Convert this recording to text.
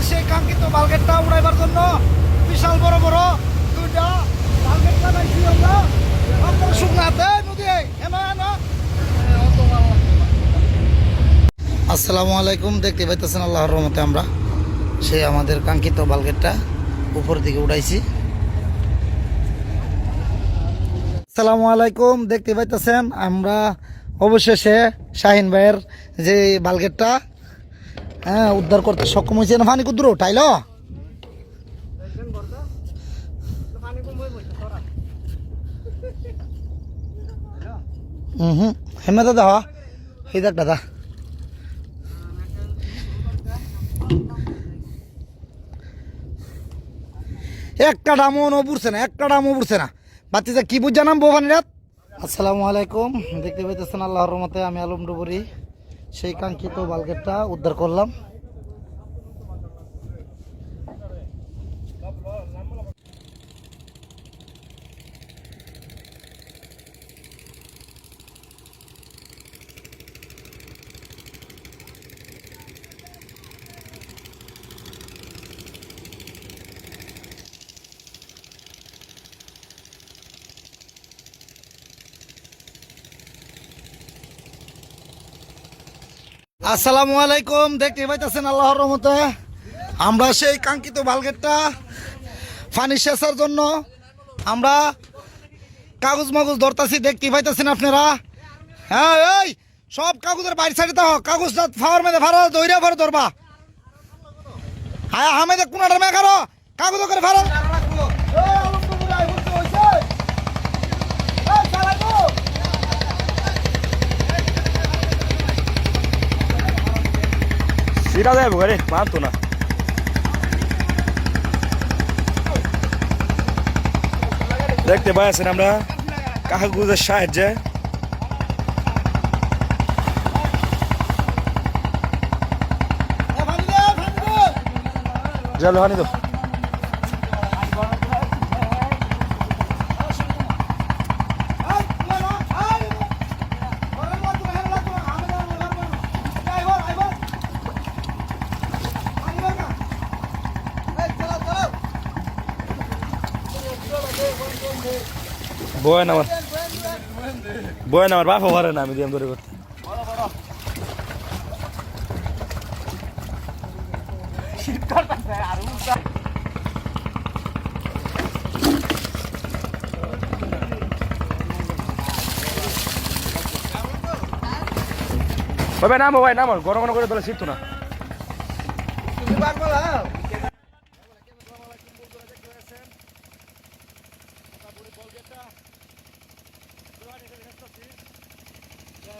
আমাদের সেই কাঙ্ক্ষিত বালগেটটা উড়াইবার জন্য বিশাল বড় বড় দুইটা বালগেট আমরা। শুকনাতে নদী আসসালামু আলাইকুম, দেখতে পাইতেছেন আল্লাহর রহমতে আমরা। সে আমাদের কাঙ্ক্ষিত বালগেটটা উপর দিকে উড়াইছি। আসসালামু আলাইকুম, দেখতে পাইতেছেন আমরা অবশেষে শাহিন ভাইয়ের যে বালগেটটা হ্যাঁ উদ্ধার করতে সক্ষম হয়েছে না ফানি কুদ্রু, টাইল? হুম হুম, হেমে দাদা হ এই দেখ দাদা। একটা ডামও বুঝছে না, একটা ডামও বুঝছে না। বাচ্চা কি বুঝ জানাম বোবানি রাত আসসালামু আলাইকুম, দেখতে পাইতেছেন আল্লাহর রহমতে আমি আলম ডুবুরি। সেই কাঙ্ক্ষিত বালগেটটা উদ্ধার করলাম। আসসালামু আলাইকুম, দেখতে পাইতেছেন আল্লাহর রহমতে। আমরা সেই কাঙ্ক্ষিত বালগেটটা পানি সেচার জন্য আমরা কাগজ মাগজ ধরতাছি, দেখতে পাইতেছেন আপনারা? হ্যাঁ এই, সব কাগজের বাড়ি সাইডে তো কাগজ ফাওয়ার মেদে ফারা দইরা ভরে ধরবা। হ্যাঁ হামেদে কোনাটার মেঘারো কাগজ করে ফারা সিরা যাব রে মানতো না দেখতে পাচ্ছেন আমরা কাগজের সাহায্যে জল হানি তো বয় আমার বয় আমার বাপ পারে না, আমি দিয়ে ধরে করতে। ভাই, নামো ভাই, নামো, গরম গরম করে তোলে শিখতো না। Sascha. So, Leute, ich bin jetzt noch viel. Ja,